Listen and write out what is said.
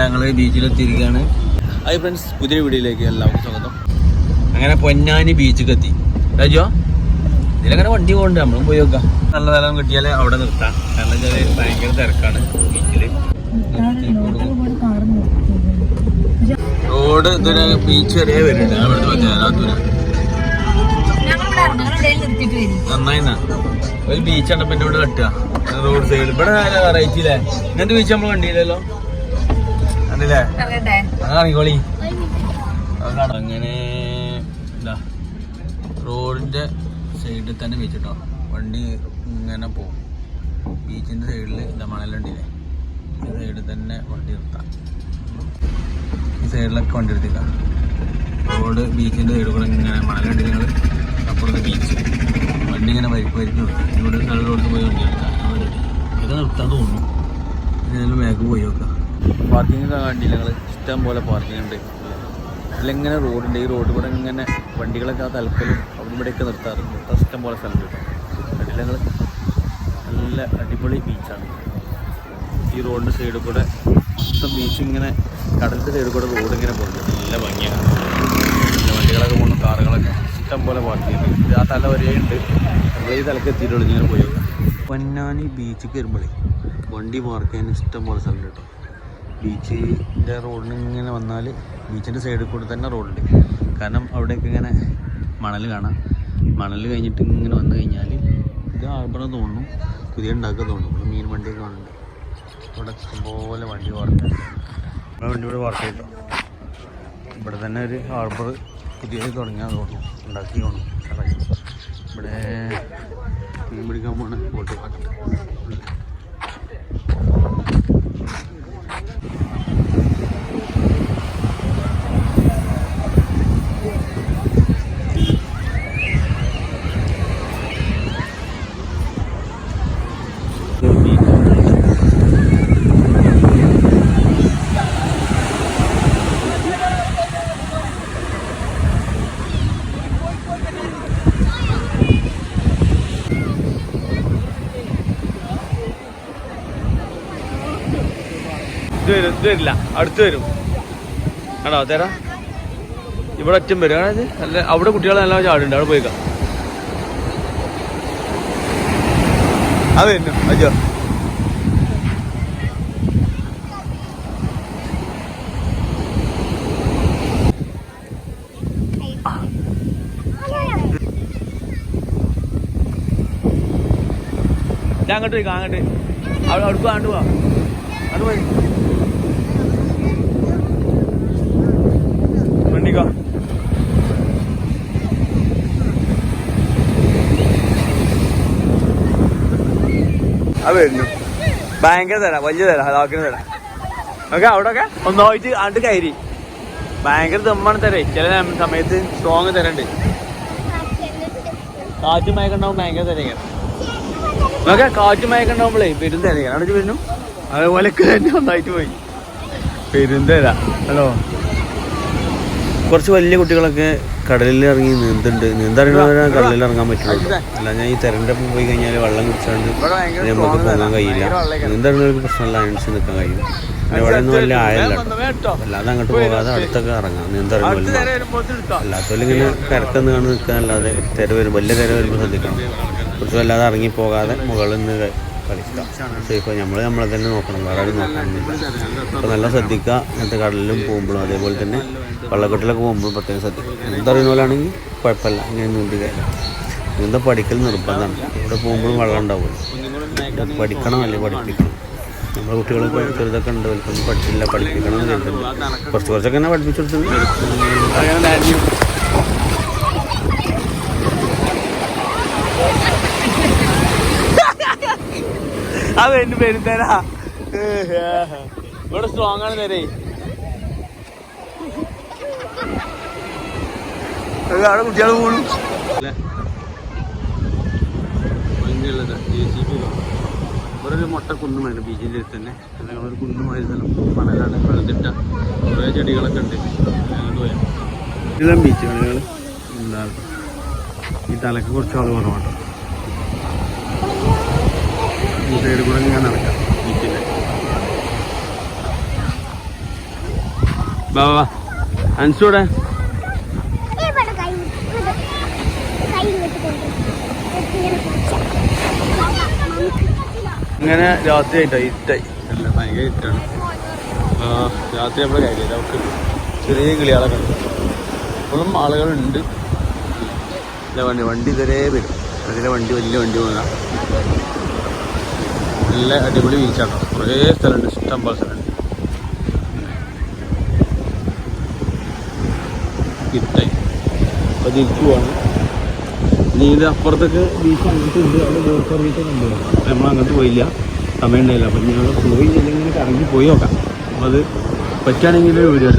ഞങ്ങൾ ബീച്ചിലെത്തിയിരിക്കുകയാണ് hi friends പുതിയ വീഡിയോയിലേക്ക് എല്ലാവർക്കും സ്വാഗതം. അങ്ങനെ പൊന്നാനി ബീച്ചിൽ എത്തി. രാജോ ഇതിലങ്ങനെ വണ്ടി പോകണ്ട നമ്മളും പോയി നോക്കാം. നല്ല സ്ഥലം കിട്ടിയാലേ അവിടെ നിർത്താം. കാരണം വെച്ചാൽ ഭയങ്കര തിരക്കാണ് ബീച്ചിൽ റോഡ് ഇതൊരു ബീച്ച് വരെ വരുന്നുണ്ട് ഞാൻ ഇവിടുത്തെ ചേരാത്തൂര് നന്നായി. ഒരു ബീച്ച് ആണ് പിന്നെ ഇവിടെ കട്ടുക റോഡ് സൈഡിൽ ഇവിടെ വെറൈറ്റി അല്ലേ ഇങ്ങനത്തെ ബീച്ച് നമ്മൾ കണ്ടില്ലല്ലോ. കാണിക്കോളി അത് അങ്ങനെ റോഡിന്റെ സൈഡിൽ തന്നെ വെച്ചിട്ടോ വണ്ടി ഇങ്ങനെ പോകും ബീച്ചിന്റെ സൈഡിൽ ഇതാ മണലുണ്ടില്ലേ? ഈ സൈഡിൽ തന്നെ വണ്ടി നിർത്താം. ഈ സൈഡിലൊക്കെ വണ്ടി എടുത്തിക്കാം റോഡ് ബീച്ചിന്റെ സൈഡിൽ കൂടെ ഇങ്ങനെ മണലുണ്ട് നിങ്ങൾ അപ്പുറത്ത് ബീച്ച് വണ്ടി ഇങ്ങനെ വരിപ്പ് ഇവിടെ നല്ല റോഡിൽ പോയി വണ്ടി എടുക്കാം ഇത് നിർത്താൻ തോന്നുന്നു. ഇതിനെല്ലാം മേക്ക് പോയി നോക്കാം. പാർക്കിംഗ് കണ്ടില്ല ഞങ്ങൾ ഇഷ്ടം പോലെ പാർക്കിംഗ് ഉണ്ട്. ഇതിലെങ്ങനെ റോഡുണ്ട്. ഈ റോഡ് കൂടെ ഇങ്ങനെ വണ്ടികളൊക്കെ ആ തലക്കലും അവിടെ ഇവിടെയൊക്കെ നിർത്താറുണ്ട് ഇഷ്ടം പോലെ സ്ഥലം കിട്ടും കണ്ടില്ല നല്ല അടിപൊളി ബീച്ചാണ് ഈ റോഡിന്റെ സൈഡിൽ കൂടെ മൊത്തം ബീച്ച് ഇങ്ങനെ കടലിന്റെ സൈഡിൽ കൂടെ റോഡ് ഇങ്ങനെ പോകുന്നുണ്ട് നല്ല ഭംഗിയാണ്. വണ്ടികളൊക്കെ പോകുന്നു. കാറുകളൊക്കെ ഇഷ്ടം പോലെ പാർക്ക് ചെയ്യുന്നുണ്ട് ഇത് ആ തല വരെ ഉണ്ട്. നമ്മൾ ഈ തലക്ക് എത്തിയിട്ടുള്ളൂ. ഇങ്ങനെ പോയി. പൊന്നാനി ബീച്ചിൽ വരുമ്പോഴേ വണ്ടി പാർക്ക് ചെയ്യാൻ ഇഷ്ടം പോലെ സ്ഥലം കേട്ടോ. ബീച്ചിന്റെ റോഡിന് ഇങ്ങനെ വന്നാൽ ബീച്ചിന്റെ സൈഡിൽ കൂടെ തന്നെ റോഡുണ്ട്. കാരണം അവിടെയൊക്കെ ഇങ്ങനെ മണൽ കാണാം. മണൽ കഴിഞ്ഞിട്ട് ഇങ്ങനെ വന്നു കഴിഞ്ഞാൽ ഇത് ആർബറം തോന്നുന്നു. പുതിയ ഉണ്ടാക്കുക തോന്നുന്നു. മീൻ വണ്ടിയൊക്കെ കാണുന്നുണ്ട്. ഇവിടെ ഇഷ്ടംപോലെ വണ്ടി ഇവിടെ വണ്ടി ഇവിടെ പാർക്ക് ചെയ്തോ. ഇവിടെ തന്നെ ഒരു ഹാർബർ പുതിയത് തുടങ്ങിയാൽ തോന്നുന്നു. ഉണ്ടാക്കി ഉഷാറായി. ഇവിടെ മീൻ പിടിക്കാൻ പോണ ബോട്ട് കാട്ടുന്നുണ്ട് ഇത് വരും ഇത് വരില്ല. അടുത്ത് വരും. ആണോ? തരാ. ഇവിടെ അറ്റം വരും. അതായത് നല്ല അവിടെ കുട്ടികൾ നല്ല ചാടുണ്ട് അവിടെ പോയിക്കാം. അത് വരുന്നു അയ്യോ. അങ്ങോട്ട് പോയിക്കാം അങ്ങോട്ട്. അവിടെ അവിടെ അങ്ങോട്ട് പോവാ. അങ്ങോട്ട് പോയി. അത് വരുന്നു ഭയങ്കര തരാം വലിയ തരാം ഹലാക്കിന് തരാം. ഓക്കെ അവിടെ ഒക്കെ ഒന്നായിട്ട് അണ്ട് കയറി. ഭയങ്കര ദമ്മാണ് തരേ. ചില സമയത്ത് സ്ട്രോങ് തരണ്ട്. കാറ്റും മയക്കുണ്ടാവും ഭയങ്കര തരയാണ് ഓക്കെ കാറ്റും മയക്കുണ്ടാവുമ്പോഴേ പെരും തരയാണ് അവിടെ വരുന്നു അതേപോലെ തന്നെ ഒന്നായിട്ട് പോയി. പെരുന്തര ഹലോ. കുറച്ച് വലിയ കുട്ടികളൊക്കെ കടലിൽ ഇറങ്ങി നീന്തുണ്ട് നീന്തറിയണവരാ കടലിൽ ഇറങ്ങാൻ പറ്റുള്ളൂ. അല്ല ഞാൻ ഈ തെരന്റെ പോയി കഴിഞ്ഞാൽ വെള്ളം കുടിച്ചാണ്ട് നമുക്ക് പോകാൻ കഴിയില്ല. നീന്തറിയണവർക്ക് പ്രശ്നമല്ല അനുസരിച്ച് നിൽക്കാൻ കഴിയും. പിന്നെ ഇവിടെ ഒന്നും വലിയ ആയല്ല അല്ലാതെ അങ്ങോട്ട് പോകാതെ അടുത്തൊക്കെ ഇറങ്ങാം. നീന്തറിയണമല്ലോ അല്ലാത്തവരും ഇങ്ങനെ കരക്കെന്ന് കാണുന്ന നിൽക്കാൻ അല്ലാതെ തിര വരും. വലിയ തിര വരുമ്പോൾ ശ്രദ്ധിക്കണം. കുറച്ച് വല്ലാതെ ഇറങ്ങി പോകാതെ മുകളിൽ നിന്ന് കളിക്കാം സേഫ് നമ്മൾ നമ്മളെ തന്നെ നോക്കണം. വേറെ ആരും നോക്കണമെന്നില്ല അപ്പോൾ നല്ല ശ്രദ്ധിക്കുക. അങ്ങനത്തെ കടലിലും പോകുമ്പോഴും അതേപോലെ തന്നെ വള്ളക്കെട്ടിലൊക്കെ പോകുമ്പോഴും പ്രത്യേകം ശ്രദ്ധിക്കുക. എന്തറിയുന്ന പോലാണെങ്കിൽ കുഴപ്പമില്ല. ഇങ്ങനെ നീന്തി കയറാം. നീന്ത പഠിക്കൽ നിർബന്ധമാണ്. ഇവിടെ പോകുമ്പോഴും വെള്ളം ഉണ്ടാവുമല്ലോ. പഠിക്കണം അല്ലെങ്കിൽ പഠിപ്പിക്കണം. നമ്മുടെ കുട്ടികൾ ചെറുതൊക്കെ ഉണ്ട്. പഠിച്ചില്ല. പഠിപ്പിക്കണം എന്ന് കേട്ടിട്ടുണ്ട് കുറച്ച് കുറച്ചൊക്കെ തന്നെ പഠിപ്പിച്ചു കൊടുത്തിട്ടുണ്ട്. ഇവിടെ സ്ട്രോങ് ആണ് നേരെ അവിടെ കുട്ടികൾ പോണു ഇവിടെ ഒരു മുട്ട കുന്നുമായിരുന്നു ബീച്ചിന്റെ അടുത്ത് തന്നെ. അല്ലെങ്കിൽ ഒരു കുന്നുമായ സ്ഥലം മണലാണ് വെള്ളത്തിട്ട കുറേ ചെടികളൊക്കെ ഉണ്ട്. ഇതെല്ലാം ബീച്ച് നിങ്ങൾ എന്താ? ഈ തലക്ക് കുറച്ച് ആൾ കുറവാണ് ഈ സൈഡിൽ കൂടെ ഞാൻ നടക്കാം. ബീച്ചിന്റെ വാ അൻസൂടെ ഇങ്ങനെ രാത്രി ആയിട്ടോ? ഇറ്റായി അല്ല ഭയങ്കര ഇറ്റാണ് ആ രാത്രി നമ്മുടെ കാര്യമില്ല അവർക്ക് ചെറിയ കിളികളൊക്കെ ഉണ്ട് ഇപ്പോഴും ആളുകളുണ്ട്. അല്ല വണ്ടി വണ്ടി ഇതുവരെ വരും. അതിലെ വണ്ടി വലിയ വണ്ടി പോകാം നല്ല അടിപൊളി ബീച്ചാണ്. കുറേ സ്ഥലമുണ്ട്. ഇഷ്ടം പോലെ സ്ഥലമുണ്ട്. പോവാണ് ഇനി ഇത് ബീച്ച് അങ്ങോട്ട് ഉണ്ട്. നമ്മൾ അങ്ങോട്ട് പോയില്ല. സമയം ഉണ്ടായില്ല. അപ്പം ഞങ്ങൾ പോയി ഇങ്ങനെ കറങ്ങി പോയി നോക്കാം. അപ്പോൾ അത് പറ്റുകയാണെങ്കിൽ ഒരു വീഡിയോ